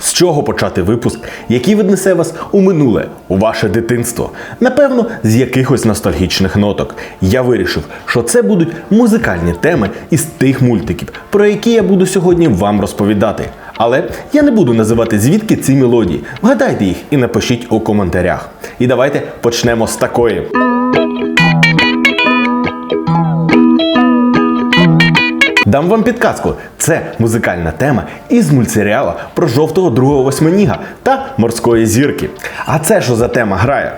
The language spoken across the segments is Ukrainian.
З чого почати випуск, який віднесе вас у минуле, у ваше дитинство? Напевно, з якихось ностальгічних ноток. Я вирішив, що це будуть музикальні теми із тих мультиків, про які я буду сьогодні вам розповідати. Але я не буду називати звідки ці мелодії. Вгадайте їх і напишіть у коментарях. І давайте почнемо з такої. Дам вам підказку. Це музикальна тема із мультсеріала про жовтого другого восьминіга та морської зірки. А це що за тема грає?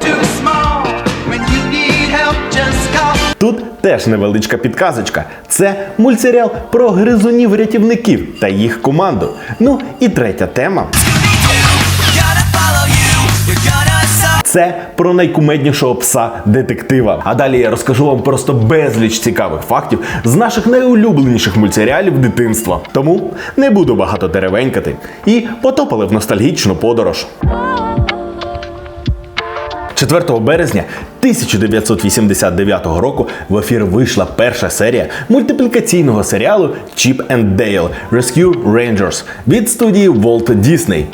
Тут теж невеличка підказочка. Це мультсеріал про гризунів-рятівників та їх команду. Ну і третя тема. Це про найкумеднішого пса детектива. А далі я розкажу вам просто безліч цікавих фактів з наших найулюбленіших мультсеріалів дитинства. Тому не буду багато теревенькати і потопали в ностальгічну подорож. 4 березня 1989 року в ефір вийшла перша серія мультиплікаційного серіалу Chip and Dale Rescue Rangers від студії Walt Disney.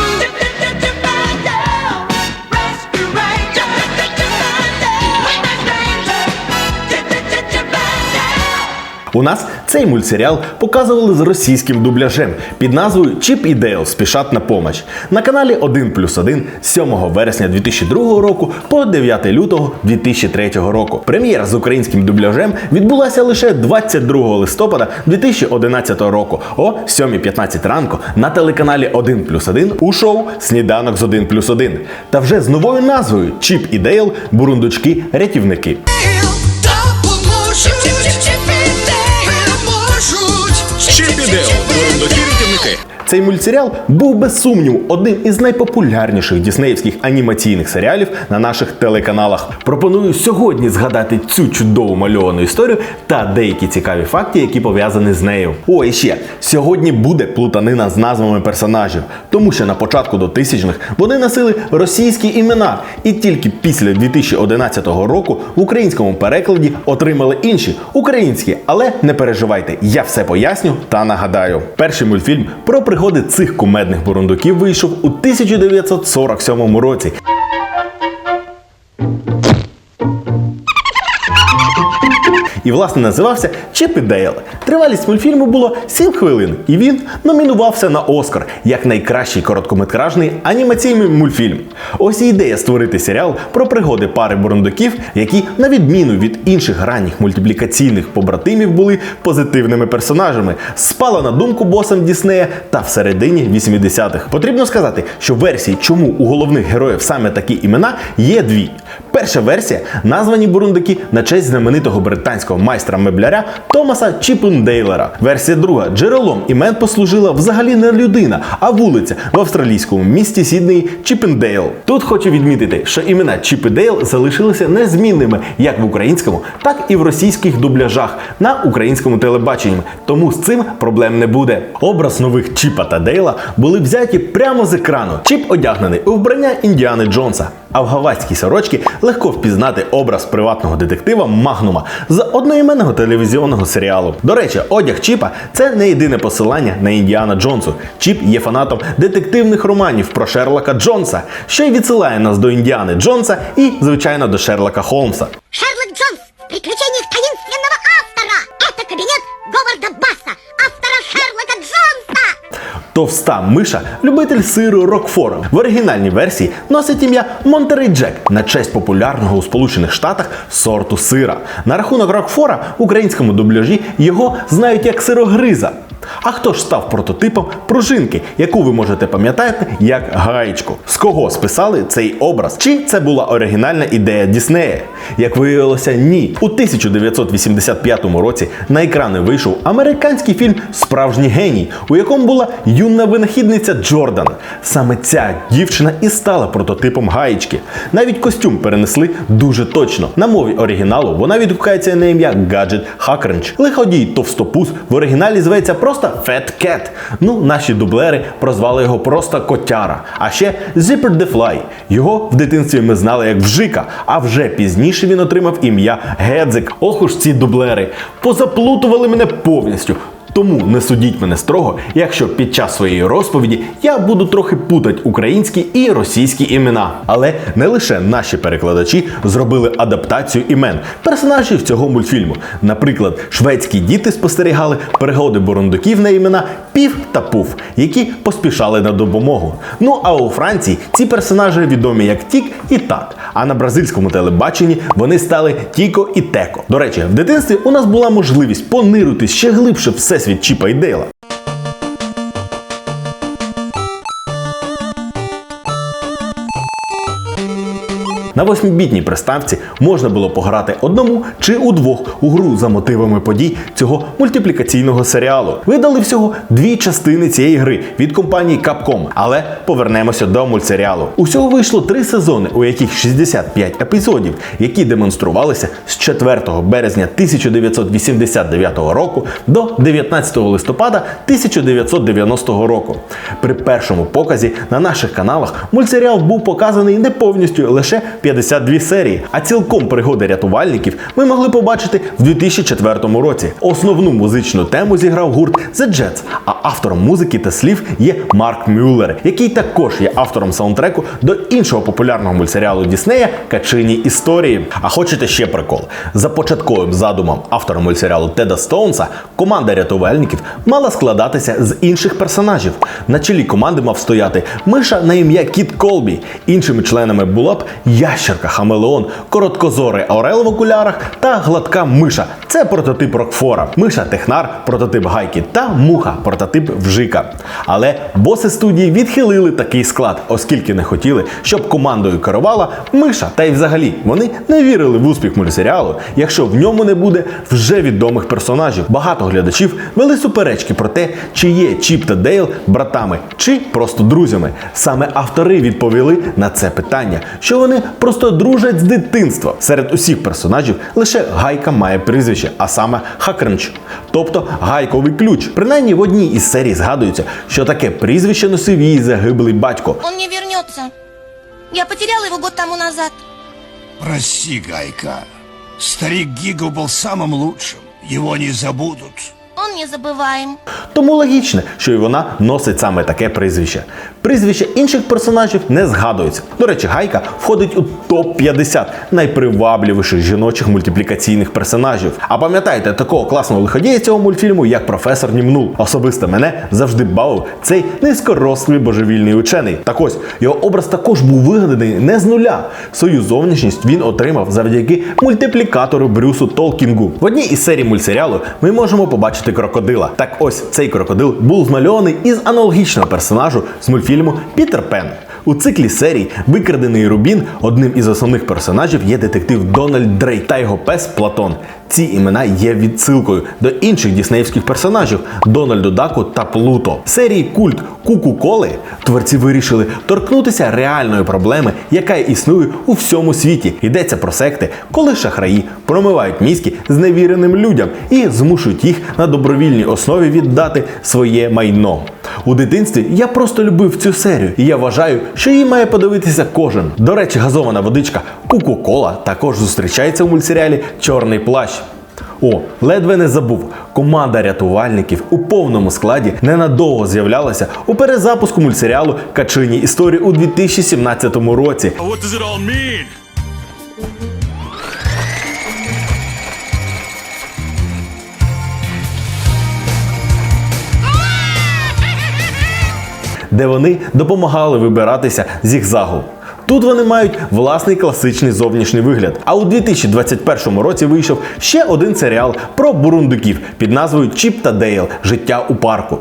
У нас цей мультсеріал показували з російським дубляжем під назвою Чіп і Дейл спішать на помощь на каналі 1 плюс 1 з 7 вересня 2002 року по 9 лютого 2003 року. Прем'єра з українським дубляжем відбулася лише 22 листопада 2011 року о 7.15 ранку на телеканалі 1 плюс 1 у шоу Сніданок з 1 плюс 1 та вже з новою назвою Чіп і Дейл Бурундучки-рятівники. mundo бурундуки. Цей мультсеріал був без сумніву одним із найпопулярніших діснеївських анімаційних серіалів на наших телеканалах. Пропоную сьогодні згадати цю чудову мальовану історію та деякі цікаві факти, які пов'язані з нею. О, і ще сьогодні буде плутанина з назвами персонажів, тому що на початку до тисячних вони носили російські імена, і тільки після 2011 року в українському перекладі отримали інші українські. Але не переживайте, я все поясню та нагадаю. Перший мультфільм про пригоди цих кумедних бурундуків вийшов у 1947 році. І власне називався Чіп і Дейл. Тривалість мультфільму було 7 хвилин, і він номінувався на Оскар як найкращий короткометражний анімаційний мультфільм. Ось і ідея створити серіал про пригоди пари бурундуків, які, на відміну від інших ранніх мультиплікаційних побратимів, були позитивними персонажами, спала на думку босам Діснея та в середині 80-х. Потрібно сказати, що версії, чому у головних героїв саме такі імена, є дві. Перша версія названі бурундуки на честь знаменитого британського майстра мебляря Томаса Чіпендейлера. Версія друга джерелом імен послужила взагалі не людина, а вулиця в австралійському місті Сіднеї Чіпендейл. Тут хочу відмітити, що імена Чіп Дейл залишилися незмінними як в українському, так і в російських дубляжах на українському телебаченні. Тому з цим проблем не буде. Образ нових Чіпа та Дейла були взяті прямо з екрану. Чіп одягнений у вбрання Індіани Джонса. А в гавайській сорочці легко впізнати образ приватного детектива Магнума з одноіменного телевізійного серіалу. До речі, одяг Чіпа це не єдине посилання на Індіана Джонсу. Чіп є фанатом детективних романів про Шерлока Джонса, що й відсилає нас до Індіани Джонса і, звичайно, до Шерлока Холмса. Шерлок Джонс в приключениях таинственного автора. Это кабинет Говарда Джонса. Товста миша, любитель сиру Рокфора. В оригінальній версії носить ім'я Монтерей Джек на честь популярного у Сполучених Штатах сорту сира. На рахунок Рокфора в українському дубляжі його знають як сирогриза. А хто ж став прототипом пружинки, яку ви можете пам'ятати як гаєчку? З кого списали цей образ? Чи це була оригінальна ідея Діснея? Як виявилося, ні. У 1985 році на екрани вийшов американський фільм Справжній геній, у якому була юна винахідниця Джордан. Саме ця дівчина і стала прототипом гаєчки. Навіть костюм перенесли дуже точно. На мові оригіналу вона відгукається на ім'я Гаджет Хакренч. Лиходій товстопуз в оригіналі зветься просто Fat Cat. Ну, наші дублери прозвали його просто Котяра. А ще Zipper the Fly. Його в дитинстві ми знали як Вжика, а вже пізніше він отримав ім'я Гедзик. Ох уж ці дублери. Позаплутували мене повністю. Тому не судіть мене строго, якщо під час своєї розповіді я буду трохи путати українські і російські імена. Але не лише наші перекладачі зробили адаптацію імен персонажів цього мультфільму. Наприклад, шведські діти спостерігали пригоди бурундуків на імена Пів та Пуф, які поспішали на допомогу. Ну а у Франції ці персонажі відомі як Тік і Так. А на бразильському телебаченні вони стали Тіко і Теко. До речі, в дитинстві у нас була можливість пониритись ще глибше в всесвіт Чіпа і Дейла. На восьмібітній приставці можна було пограти одному чи удвох у гру за мотивами подій цього мультиплікаційного серіалу. Видали всього дві частини цієї гри від компанії Capcom. Але повернемося до мультсеріалу. Усього вийшло три сезони, у яких 65 епізодів, які демонструвалися з 4 березня 1989 року до 19 листопада 1990 року. При першому показі на наших каналах мультсеріал був показаний не повністю лише 52 серії, а цілком пригоди рятувальників ми могли побачити в 2004 році. Основну музичну тему зіграв гурт The Jets, а автором музики та слів є Марк Мюллер, який також є автором саундтреку до іншого популярного мультсеріалу Діснея Качині історії. А хочете ще прикол? За початковим задумом автора мультсеріалу Теда Стоунса команда рятувальників мала складатися з інших персонажів. На чолі команди мав стояти миша на ім'я Кіт Колбі. Іншими членами була б ящерка Хамелеон, короткозорий Орел в окулярах та гладка миша. Це прототип Рокфора. Миша Технар, прототип Гайки та муха, прототип Вжика. Але боси студії відхилили такий склад, оскільки не хотіли, щоб командою керувала миша. Та й взагалі вони не вірили в успіх мультсеріалу, якщо в ньому не буде вже відомих персонажів. Багато глядачів вели суперечки про те, чи є Чіп та Дейл братами, чи просто друзями. Саме автори відповіли на це питання, що вони просто дружать з дитинства. Серед усіх персонажів лише Гайка має прізвище, а саме Хакренч, тобто гайковий ключ. Принаймні в одній із серій згадується, що таке прізвище носив її загиблий батько. Он не вернется. Я потеряла его год тому назад. Прости, Гайка. Старик Гиго был самым лучшим. Его не забудут. Он не забываем. Тому логічно, що і вона носить саме таке прізвище. Прізвища інших персонажів не згадуються. До речі, Гайка входить у топ-50 найпривабливіших жіночих мультиплікаційних персонажів. А пам'ятаєте такого класного лиходія цього мультфільму, як професор Німнул? Особисто мене завжди бавив цей низькорослий божевільний учений. Так ось його образ також був вигаданий не з нуля. Свою зовнішність він отримав завдяки мультиплікатору Брюсу Толкінгу. В одній із серій мультсеріалу ми можемо побачити крокодила. Так ось цей крокодил був змальований із аналогічного персонажу з мультфільму Пітер Пен. У циклі серій Викрадений Рубін одним із основних персонажів є детектив Дональд Дрейк та його пес Платон. Ці імена є відсилкою до інших діснеївських персонажів Дональду Даку та Плуто. Серії культ Куку Коли творці вирішили торкнутися реальної проблеми, яка існує у всьому світі. Йдеться про секти, коли шахраї промивають мізки зневіреним людям і змушують їх на добровільній основі віддати своє майно. У дитинстві я просто любив цю серію, і я вважаю, що її має подивитися кожен. До речі, газована водичка Кока-Кола також зустрічається у мультсеріалі Чорний плащ. О, ледве не забув. Команда рятувальників у повному складі ненадовго з'являлася у перезапуску мультсеріалу Качині історії у 2017 році. What does it all mean? Де вони допомагали вибиратися з зігзагу. Тут вони мають власний класичний зовнішній вигляд. А у 2021 році вийшов ще один серіал про бурундуків під назвою Чіп та Дейл Життя у парку.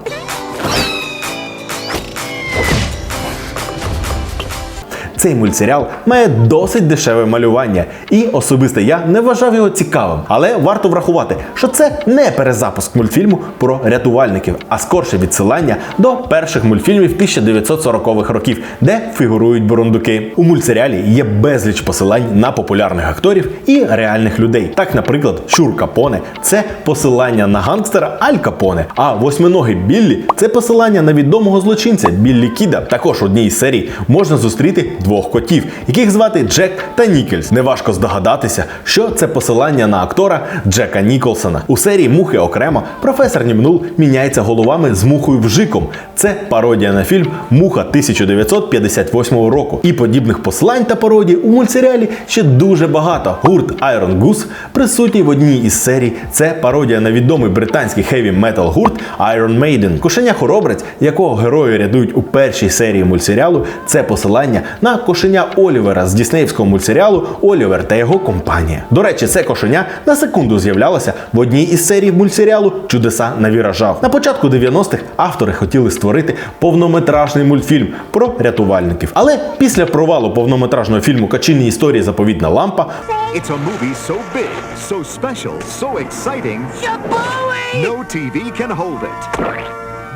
Цей мультсеріал має досить дешеве малювання, і особисто я не вважав його цікавим. Але варто врахувати, що це не перезапуск мультфільму про рятувальників, а скорше відсилання до перших мультфільмів 1940-х років, де фігурують бурундуки. У мультсеріалі є безліч посилань на популярних акторів і реальних людей. Так, наприклад, Щур Капоне це посилання на гангстера Аль Капоне, а восьминогий Біллі це посилання на відомого злочинця Біллі Кіда. Також в одній із серій можна зустріти двох котів, яких звати Джек та Нікельс. Неважко здогадатися, що це посилання на актора Джека Ніколсона. У серії Мухи окремо професор Німнул міняється головами з мухою Вжиком. Це пародія на фільм Муха 1958 року. І подібних посилань та пародій у мультсеріалі ще дуже багато. Гурт Iron Goose присутній в одній із серій. Це пародія на відомий британський хеві метал гурт Iron Maiden. Кошеня хоробрець, якого герої рядують у першій серії мультсеріалу, це посилання на кошеня Олівера з діснеївського мультсеріалу Олівер та його компанія. До речі, це кошеня на секунду з'являлося в одній із серій мультсеріалу Чудеса на віражах. На початку 90-х автори хотіли створити повнометражний мультфільм про рятувальників. Але після провалу повнометражного фільму Качині історії заповідна лампа It's a movie so big, so special, so exciting. No TV can hold it.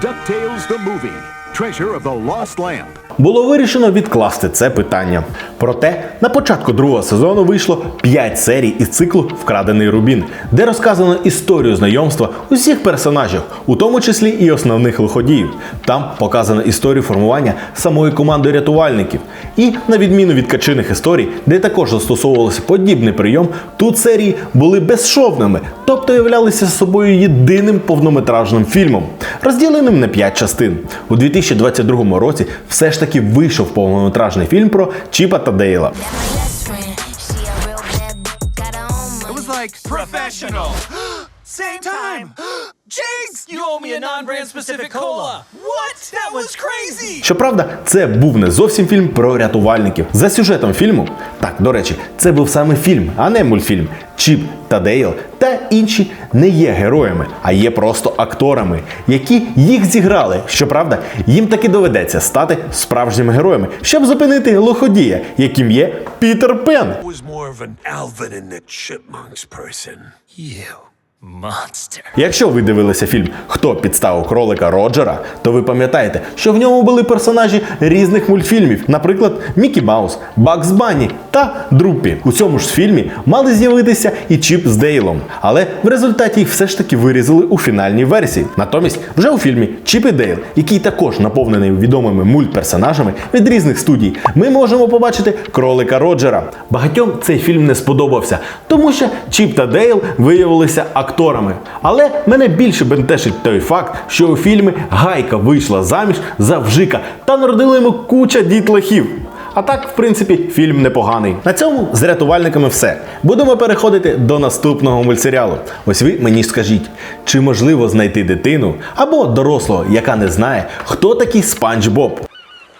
DuckTales the movie. Treasure of the Lost Lamp. було вирішено відкласти це питання. Проте на початку другого сезону вийшло 5 серій із циклу Вкрадений Рубін, де розказано історію знайомства усіх персонажів, у тому числі і основних лиходіїв. Там показано історію формування самої команди рятувальників. І на відміну від качиних історій, де також застосовувався подібний прийом, тут серії були безшовними, тобто являлися собою єдиним повнометражним фільмом, розділеним на 5 частин. У 2022 році все ж таки вийшов повнометражний фільм про Чіпа та Дейла. It was like Professional. Same time. Jinx, you owe me a non-brand specific cola. What? That was crazy. Щоправда, це був не зовсім фільм про рятувальників. За сюжетом фільму, так, до речі, це був саме фільм, а не мультфільм. Чіп та Дейл та інші не є героями, а є просто акторами, які їх зіграли. Щоправда, їм таки доведеться стати справжніми героями, щоб зупинити лиходія, яким є Пітер Пен. was more of an Alvin and the Chipmunks person. You monster. Якщо ви дивилися фільм Хто підставив кролика Роджера, то ви пам'ятаєте, що в ньому були персонажі різних мультфільмів, наприклад, Мікі Маус, Бакс Банні та Друпі. У цьому ж фільмі мали з'явитися і Чіп з Дейлом, але в результаті їх все ж таки вирізали у фінальній версії. Натомість, вже у фільмі Чіп і Дейл, який також наповнений відомими мультперсонажами від різних студій, ми можемо побачити кролика Роджера. Багатьом цей фільм не сподобався, тому що Чіп та Дейл виявилися акторами. Але мене більше бентешить той факт, що у фільмі Гайка вийшла заміж за Вжика та народила йому куча дітлахів. А так, в принципі, фільм непоганий. На цьому з рятувальниками все. Будемо переходити до наступного мультсеріалу. Ось ви мені скажіть, чи можливо знайти дитину або дорослого, яка не знає, хто такий Спанч Боб?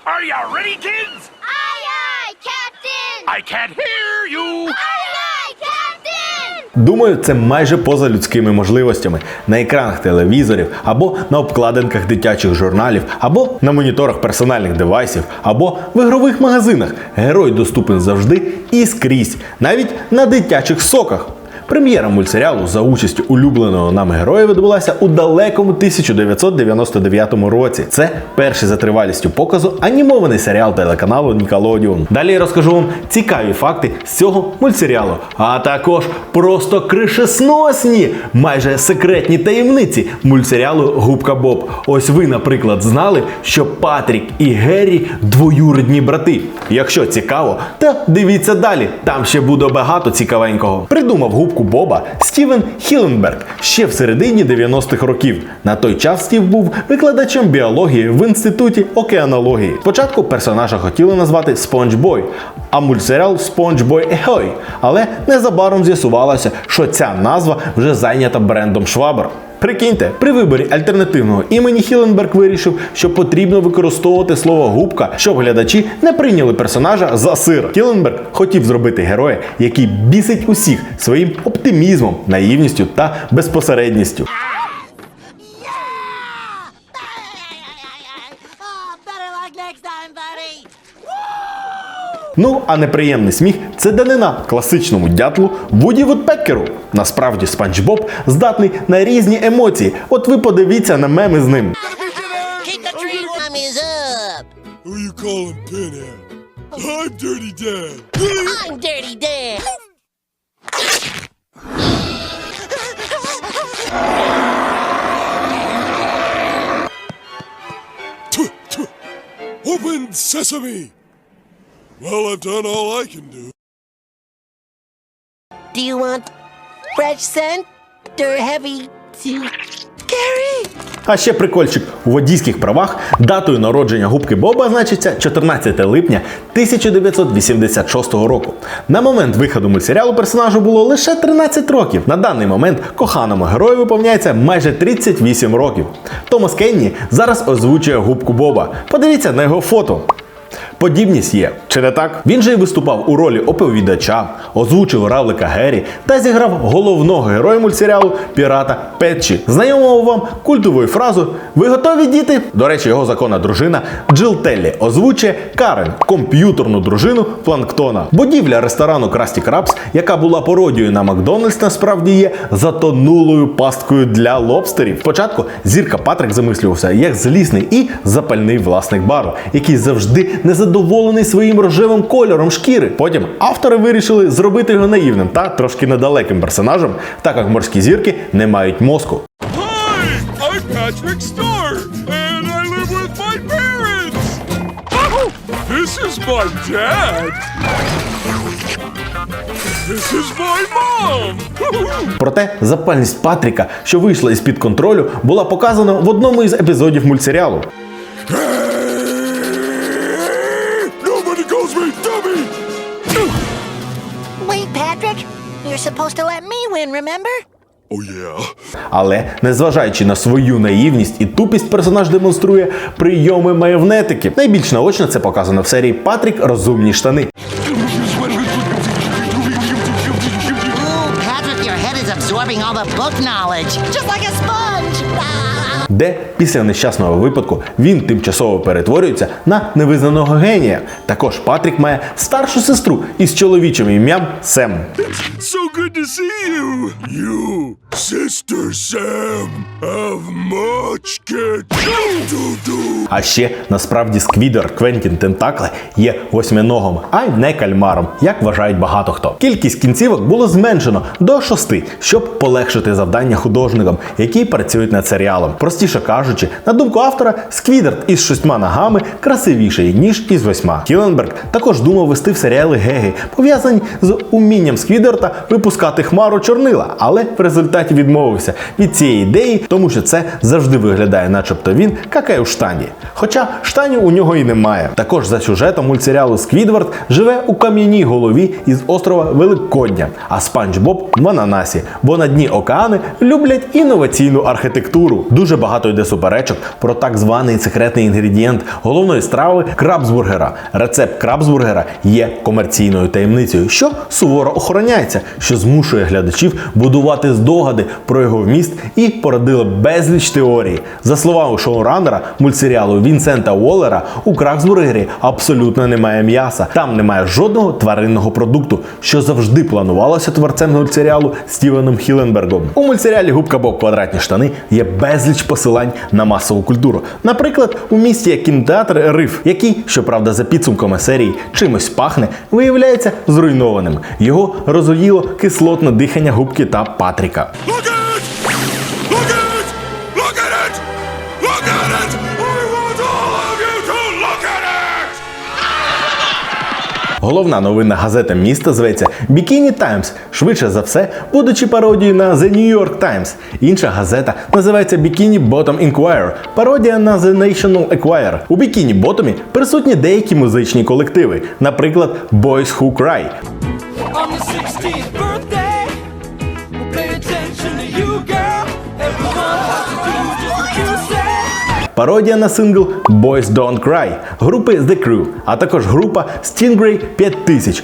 Are you ready, kids? Aye, aye, Captain! I can't hear you. Aye, aye, Captain! Думаю, це майже поза людськими можливостями на екранах телевізорів, або на обкладинках дитячих журналів, або на моніторах персональних девайсів, або в ігрових магазинах. Герой доступен завжди і скрізь, навіть на дитячих соках. Прем'єра мультсеріалу за участю улюбленого нами героя відбулася у далекому 1999 році. Це перший за тривалістю показу анімований серіал телеканалу Nickelodeon. Далі я розкажу вам цікаві факти з цього мультсеріалу, а також просто кришесносні, майже секретні таємниці мультсеріалу Губка Боб. Ось ви, наприклад, знали, що Патрік і Геррі двоюрідні брати. Якщо цікаво, то дивіться далі. Там ще буде багато цікавенького. Придумав губку Боба Стівен Хіленберг ще в середині 90-х років. На той час Стів був викладачем біології в інституті океанології. Спочатку персонажа хотіли назвати Спонж Бой, а мультсеріал Спонж Бой Ехой. Але незабаром з'ясувалося, що ця назва вже зайнята брендом Швабр. Прикиньте, при виборі альтернативного імені Хіленберг вирішив, що потрібно використовувати слово губка, щоб глядачі не прийняли персонажа за сир. Хіленберг хотів зробити героя, який бісить усіх своїм оптимізмом, наївністю та безпосередністю. Ну, а неприємний сміх це данина класичному дятлу Вуді Вудпекеру. Насправді Спанч Боб здатний на різні емоції. От ви подивіться на меми з ним. Open sesame. Well, I've done all I can do. Do you want fresh scent or heavy to carry? А ще прикольчик у водійських правах датою народження губки Боба значиться 14 липня 1986 року. На момент виходу мультсеріалу персонажу було лише 13 років. На даний момент коханому герою виповняється майже 38 років. Томас Кенні зараз озвучує губку Боба. Подивіться на його фото. Подібність є, чи не так? Він же й виступав у ролі оповідача, озвучив равлика Геррі та зіграв головного героя мультсеріалу пірата Петчі. Знайомого вам культовою фразу Ви готові діти? До речі, його законна дружина Джил Теллі озвучує Карен, комп'ютерну дружину Планктона. Будівля ресторану Красті Крабс, яка була пародією на Макдональдс, насправді є затонулою пасткою для лобстерів. Спочатку зірка Патрик замислювався як злісний і запальний власник бару, який завжди незадоволений своїм рожевим кольором шкіри. Потім автори вирішили зробити його наївним та трошки недалеким персонажем, так як морські зірки не мають мозку. Patrick Star, and I live with my parents. Oh, this is my dad. This is my mom. Проте запальність Патріка, що вийшла із під контролю, була показана в одному із епізодів мультсеріалу. Patrick. You're supposed to let me win, remember? Oh yeah. Але незважаючи на свою наївність і тупість, персонаж демонструє прийоми майонетики. Найбільш наочно це показано в серії Патрік Розумні штани. Ooh, Patrick, your head is absorbing all the book knowledge. Just like a sponge. Де після нещасного випадку він тимчасово перетворюється на невизнаного генія. Також Патрік має старшу сестру із чоловічим ім'ям Сем. So good to see you. You, Sister Sam, do. А ще насправді Сквідер Квентін Тентакле є восьминогом, а й не кальмаром, як вважають багато хто. Кількість кінцівок було зменшено до шости, щоб полегшити завдання художникам, які працюють над серіалом. Простіше кажучи, на думку автора, Сквідерт із шістьма ногами красивіший ніж із восьма. Кіленберг також думав вести в серіали геги, пов'язані з умінням Сквідерта випускати хмару чорнила, але в результаті відмовився від цієї ідеї, тому що це завжди виглядає, начебто він какає у штані. Хоча штанів у нього і немає. Також за сюжетом мультсеріалу Сквідвард живе у кам'яній голові із острова Великодня, а Спанч Боб в ананасі, бо на дні океани люблять інноваційну архітектуру. Дуже багато йде суперечок про так званий секретний інгредієнт головної страви крабсбургера. Рецепт крабсбургера є комерційною таємницею, що суворо охороняється, що змушує глядачів будувати здогади про його вміст і породило безліч теорій. За словами шоураннера мультсеріалу Вінсента Уоллера, у крабсбургері абсолютно немає м'яса. Там немає жодного тваринного продукту, що завжди планувалося творцем мультсеріалу Стівеном Хіленбергом. У мультсеріалі Губка Боб квадратні штани є безліч посилань на масову культуру. Наприклад, у місті є кінотеатр Риф, який, щоправда, за підсумками серії чимось пахне, виявляється зруйнованим. Його розоїло кислотне дихання губки та Патріка. Головна новинна газета міста зветься Bikini Times, швидше за все, будучи пародією на The New York Times. Інша газета називається Bikini Bottom Inquirer, пародія на The National Enquirer. У Bikini Bottom присутні деякі музичні колективи, наприклад, Boys Who Cry. On your 16th birthday, we'll pay attention to you, girl. Пародія на сингл Boys Don't Cry групи The Crew, а також група Stingray 5000.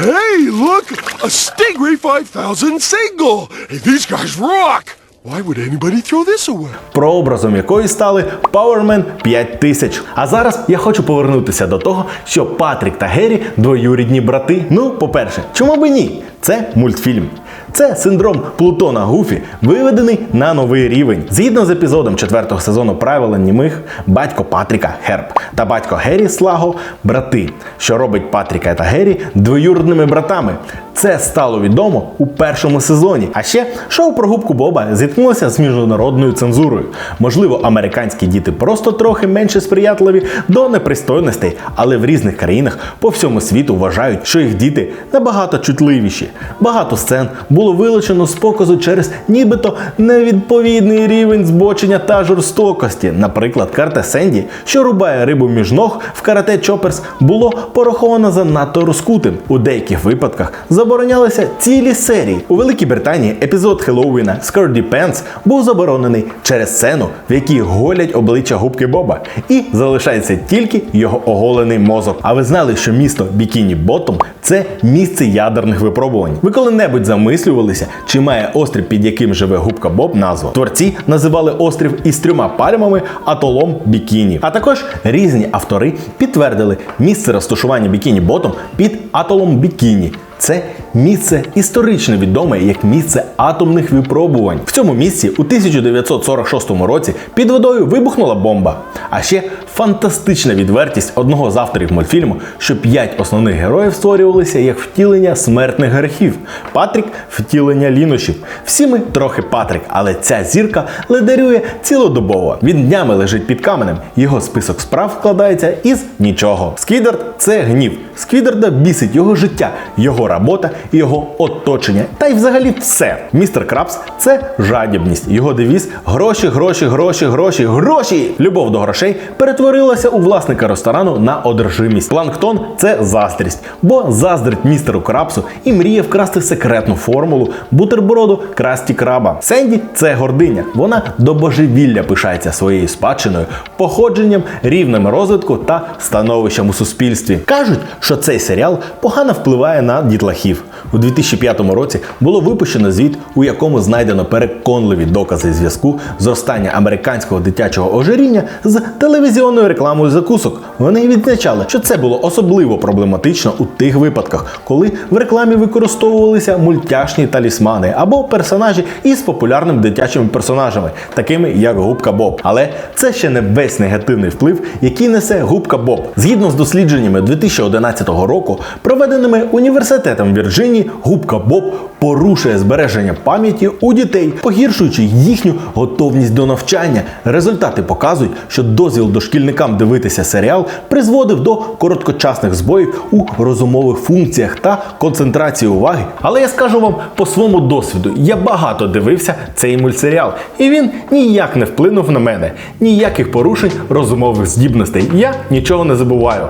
Hey, look! A Stingray 5000 single! Hey, these guys rock! Why would anybody throw this away? прообразом якої стали Powerman 5000. А зараз я хочу повернутися до того, що Патрік та Геррі двоюрідні брати. Ну, по-перше, чому би ні? Це мультфільм. Це синдром Плутона Гуфі, виведений на новий рівень. Згідно з епізодом четвертого сезону правила німих, батько Патріка Херб та батько Геррі Слаго брати, що робить Патріка та Геррі двоюродними братами. Це стало відомо у першому сезоні. А ще шоу про губку Боба зіткнулося з міжнародною цензурою. Можливо, американські діти просто трохи менше сприятливі до непристойностей, але в різних країнах по всьому світу вважають, що їх діти набагато чутливіші. Багато сцен було вилучено з показу через нібито невідповідний рівень збочення та жорстокості. Наприклад, карте Сенді, що рубає рибу між ног в карате Чоперс, було пораховано занадто розкутим. У деяких випадках заборонялися цілі серії. У Великій Британії епізод Хеллоуіна Скорді Пенс був заборонений через сцену, в якій голять обличчя губки Боба, і залишається тільки його оголений мозок. А ви знали, що місто Бікіні Ботом це місце ядерних випробувань. Ви коли-небудь замислювалися, чи має острів, під яким живе губка Боб, назву? Творці називали острів із трьома пальмами атолом Бікіні. А також різні автори підтвердили місце розташування Бікіні Ботом під атолом Бікіні. Це місце історично відоме як місце атомних випробувань. В цьому місці у 1946 році під водою вибухнула бомба. А ще фантастична відвертість одного з авторів мультфільму, що п'ять основних героїв створювалися як втілення смертних грехів. Патрік втілення лінощів. Всі ми трохи Патрік, але ця зірка ледарює цілодобово. Він днями лежить під каменем. Його список справ складається із нічого. Сквідвард – це гнів. Сквідварда бісить його життя, його робота і його оточення. Та й взагалі все. Містер Крабс це жадібність. Його девіз гроші, гроші, гроші, гроші, гроші. Любов до грошей перетворилася у власника ресторану на одержимість. Планктон це заздрість, бо заздрить містеру Крабсу і мріє вкрасти секретну формулу бутерброду красті краба. Сенді це гординя. Вона до божевілля пишається своєю спадщиною, походженням, рівнем розвитку та становищем у суспільстві. Кажуть, що цей серіал погано впливає на дітлахів. У 2005 році було випущено звіт, у якому знайдено переконливі докази зв'язку зростання американського дитячого ожиріння з телевізіонною рекламою закусок. Вони відзначали, що це було особливо проблематично у тих випадках, коли в рекламі використовувалися мультяшні талісмани або персонажі із популярними дитячими персонажами, такими як Губка Боб. Але це ще не весь негативний вплив, який несе Губка Боб. Згідно з дослідженнями 2011 року, проведеними університетом Вірджинії, Губка Боб порушує збереження пам'яті у дітей, погіршуючи їхню готовність до навчання. Результати показують, що дозвіл дошкільникам дивитися серіал призводив до короткочасних збоїв у розумових функціях та концентрації уваги. Але я скажу вам по своєму досвіду, я багато дивився цей мультсеріал, і він ніяк не вплинув на мене, ніяких порушень розумових здібностей. Я нічого не забуваю.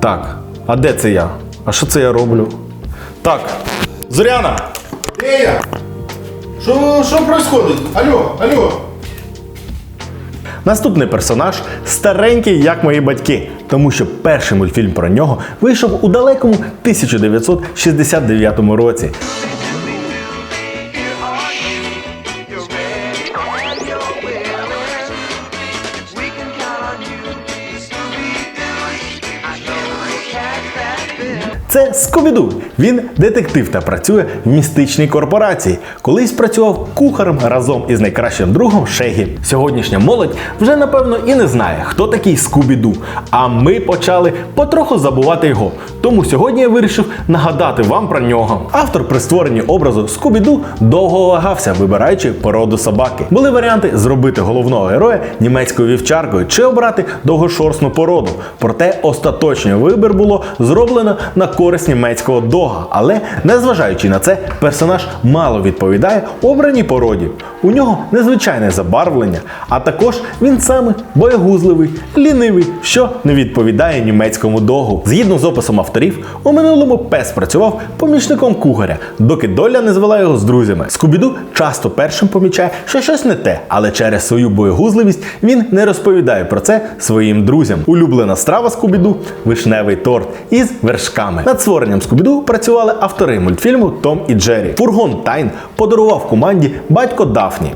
Так, а де це я? А що це я роблю? Так, Зоряна! Я? Що, що происходить? Алло, алло. Наступний персонаж старенький, як мої батьки, тому що перший мультфільм про нього вийшов у далекому 1969 році. Це Скобіду. Він детектив та працює в містичній корпорації. Колись працював кухарем разом із найкращим другом Шегі. Сьогоднішня молодь вже напевно і не знає, хто такий Скубіду. А ми почали потроху забувати його. Тому сьогодні я вирішив нагадати вам про нього. Автор при створенні образу Скубіду довго вагався, вибираючи породу собаки. Були варіанти зробити головного героя німецькою вівчаркою чи обрати довгошорстну породу. Проте остаточний вибір було зроблено на користь німецького дога. Але незважаючи на це, персонаж мало відповідає обраній породі. У нього незвичайне забарвлення, а також він саме боягузливий, лінивий, що не відповідає німецькому догу. Згідно з описом авторів, у минулому пес працював помічником кухаря, доки доля не звела його з друзями. Скубіду часто першим помічає, що щось не те, але через свою боягузливість він не розповідає про це своїм друзям. Улюблена страва Скубіду вишневий торт із вершками. Над створенням Скубіду працювали автори мультфільму Том і Джері. Фургон Тайн подарував команді батько Дафні.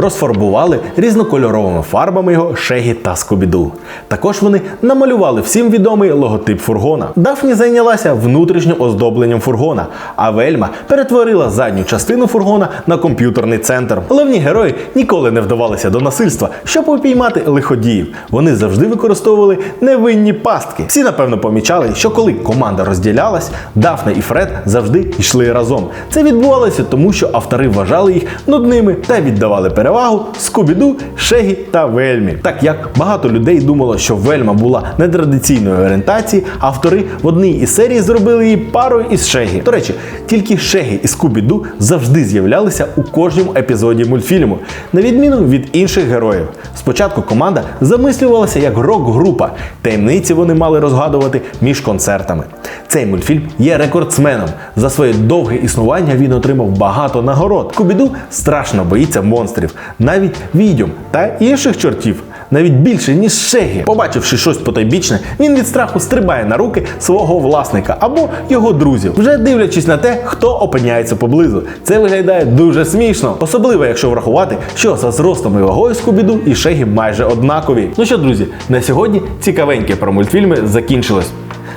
Розфарбували різнокольоровими фарбами його Шегі та Скобіду. Також вони намалювали всім відомий логотип фургона. Дафні зайнялася внутрішнім оздобленням фургона, а Вельма перетворила задню частину фургона на комп'ютерний центр. Головні герої ніколи не вдавалися до насильства, щоб упіймати лиходіїв. Вони завжди використовували невинні пастки. Всі напевно помічали, що коли команда розділялась, Дафна і Фред завжди йшли разом. Це відбувалося тому, що автори вважали їх нудними та віддавали перевагу Скубіду, Шегі та Вельмі. Так як багато людей думало, що Вельма була нетрадиційної орієнтації, автори в одній із серій зробили її парою із Шегі. До речі, тільки Шегі і Скубіду завжди з'являлися у кожному епізоді мультфільму, на відміну від інших героїв. Спочатку команда замислювалася як рок-група. Таємниці вони мали розгадувати між концертами. Цей мультфільм є рекордсменом. За своє довге існування він отримав багато нагород. Кубіду страшно боїться монстрів, навіть відьом та інших чортів. Навіть більше, ніж Шегі. Побачивши щось потойбічне, він від страху стрибає на руки свого власника або його друзів, вже дивлячись на те, хто опиняється поблизу. Це виглядає дуже смішно, особливо якщо врахувати, що за зростом і вагою Скубіду і Шегі майже однакові. Ну що, друзі, на сьогодні цікавеньке про мультфільми закінчилось.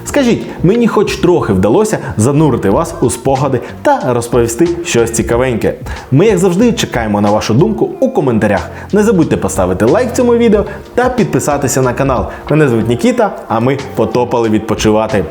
Скажіть, мені хоч трохи вдалося занурити вас у спогади та розповісти щось цікавеньке. Ми, як завжди, чекаємо на вашу думку у коментарях. Не забудьте поставити лайк цьому відео та підписатися на канал. Мене звуть Нікіта, а ми потопали відпочивати.